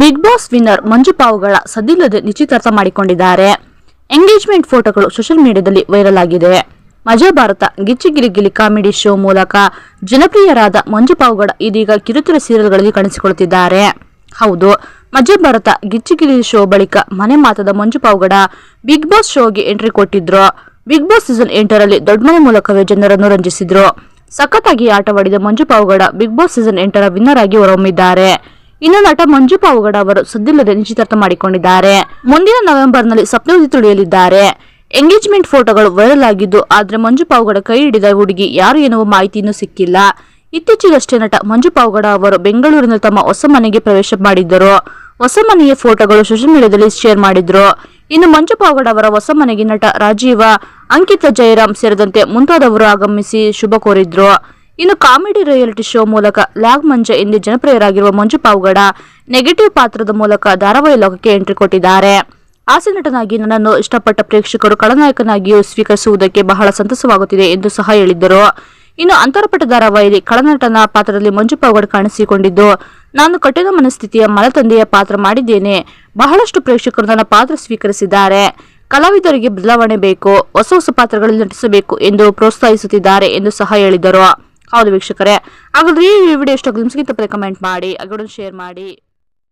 Big boss winner Manju ಪಾವುಗಳ ಸದಿಲ್ಲದೆ ನಿಶ್ಚಿತಾರ್ಥ ಮಾಡಿಕೊಂಡಿದ್ದಾರೆ. ಎಂಗೇಜ್ಮೆಂಟ್ ಫೋಟೋಗಳು ಸೋಷಿಯಲ್ ಮೀಡಿಯಾದಲ್ಲಿ ವೈರಲ್ ಆಗಿದೆ. ಮಜಾ ಭಾರತ ಗಿಚ್ಚಿ ಗಿಲಿ ಗಿಲಿ ಕಾಮಿಡಿ ಶೋ ಮೂಲಕ ಜನಪ್ರಿಯರಾದ ಮಂಜು ಪಾವುಗಡ ಇದೀಗ ಕಿರುತೆರೆ ಸೀರಿಯಲ್ಗಳಲ್ಲಿ ಕಾಣಿಸಿಕೊಳ್ಳುತ್ತಿದ್ದಾರೆ. ಹೌದು, ಮಜಾ ಭಾರತ ಗಿಚ್ಚಿಗಿರಿ ಶೋ ಬಳಿಕ ಮನೆ ಮಾತದ ಮಂಜು ಪಾವುಗಡ ಬಿಗ್ ಬಾಸ್ ಶೋಗೆ ಎಂಟ್ರಿ ಕೊಟ್ಟಿದ್ರು. ಬಿಗ್ ಬಾಸ್ ಸೀಸನ್ ಎಂಟರಲ್ಲಿ ದೊಡ್ಡಮನೆ ಮೂಲಕವೇ ಜನರನ್ನು ರಂಜಿಸಿದ್ರು. ಸಖತ್ತಾಗಿ ಆಟವಾಡಿದ Manju Pavagada Bigg Boss season ಎಂಟರ ವಿನ್ನರ್ ಆಗಿ ಹೊರಹೊಮ್ಮಿದ್ದಾರೆ. ಇನ್ನು ನಟ ಮಂಜು ಪಾವುಗಡ ಅವರು ಸದ್ದಿಲ್ಲದೆ ನಿಶ್ಚಿತಾರ್ಥ ಮಾಡಿಕೊಂಡಿದ್ದಾರೆ. ಮುಂದಿನ ನವೆಂಬರ್ನಲ್ಲಿ ಸಪ್ತವತಿ ತುಳಿಯಲಿದ್ದಾರೆ. ಎಂಗೇಜ್ಮೆಂಟ್ ಫೋಟೋಗಳು ವೈರಲ್ ಆಗಿದ್ದು, ಆದ್ರೆ ಮಂಜು ಪಾವುಗಡ ಕೈ ಹಿಡಿದ ಹುಡುಗಿ ಯಾರು ಎನ್ನುವ ಮಾಹಿತಿ ಸಿಕ್ಕಿಲ್ಲ. ಇತ್ತೀಚೆಗಷ್ಟೇ ನಟ ಮಂಜು ಪಾವುಗಡ ಅವರು ಬೆಂಗಳೂರಿನ ತಮ್ಮ ಹೊಸ ಮನೆಗೆ ಪ್ರವೇಶ ಮಾಡಿದ್ದರು. ಹೊಸ ಮನೆಯ ಫೋಟೋಗಳು ಸೋಷಿಯಲ್ ಮೀಡಿಯಾದಲ್ಲಿ ಶೇರ್ ಮಾಡಿದ್ರು. ಇನ್ನು ಮಂಜು ಪಾವಗಡ ಅವರ ಹೊಸ ಮನೆಗೆ ನಟ ರಾಜೀವ, ಅಂಕಿತ ಜಯರಾಮ್ ಸೇರಿದಂತೆ ಮುಂತಾದವರು ಆಗಮಿಸಿ ಶುಭ ಕೋರಿದ್ರು. ಇನ್ನು ಕಾಮಿಡಿ ರಿಯಾಲಿಟಿ ಶೋ ಮೂಲಕ ಲಾಗ್ ಮಂಜ ಎಂದೇ ಜನಪ್ರಿಯರಾಗಿರುವ ಮಂಜು ಪಾವುಗಡ ನೆಗೆಟಿವ್ ಪಾತ್ರದ ಮೂಲಕ ಧಾರಾವಾಹಿ ಲೋಕಕ್ಕೆ ಎಂಟ್ರಿ ಕೊಟ್ಟಿದ್ದಾರೆ. ಹಾಸ್ಯ ನಟನಾಗಿ ನನ್ನನ್ನು ಇಷ್ಟಪಟ್ಟ ಪ್ರೇಕ್ಷಕರು ಖಳನಾಯಕನಾಗಿಯೂ ಸ್ವೀಕರಿಸುವುದಕ್ಕೆ ಬಹಳ ಸಂತಸವಾಗುತ್ತಿದೆ ಎಂದು ಸಹ ಹೇಳಿದ್ದರು. ಇನ್ನು ಅಂತರಪಟ್ಟ ಧಾರಾವಾಹಿಯಲ್ಲಿ ಖಳನಟನ ಪಾತ್ರದಲ್ಲಿ ಮಂಜು ಪಾವಗಡ ಕಾಣಿಸಿಕೊಂಡಿದ್ದು, ನಾನು ಕಠಿಣ ಮನಸ್ಥಿತಿಯ ಮಲತಂದೆಯ ಪಾತ್ರ ಮಾಡಿದ್ದೇನೆ. ಬಹಳಷ್ಟು ಪ್ರೇಕ್ಷಕರು ನನ್ನ ಪಾತ್ರ ಸ್ವೀಕರಿಸಿದ್ದಾರೆ. ಕಲಾವಿದರಿಗೆ ಬದಲಾವಣೆ ಬೇಕು, ಹೊಸ ಹೊಸ ಪಾತ್ರಗಳಲ್ಲಿ ನಟಿಸಬೇಕು ಎಂದು ಪ್ರೋತ್ಸಾಹಿಸುತ್ತಿದ್ದಾರೆ ಎಂದು ಸಹ ಹೇಳಿದರು. ಹೌದು ವೀಕ್ಷಕರೇ. ಹಾಗಾದ್ರೆ ಈ ವಿಡಿಯೋ ಇಷ್ಟ ನಿಮ್ಗೆ ಕಮೆಂಟ್ ಮಾಡಿ ಅಗಡನ್ನು ಶೇರ್ ಮಾಡಿ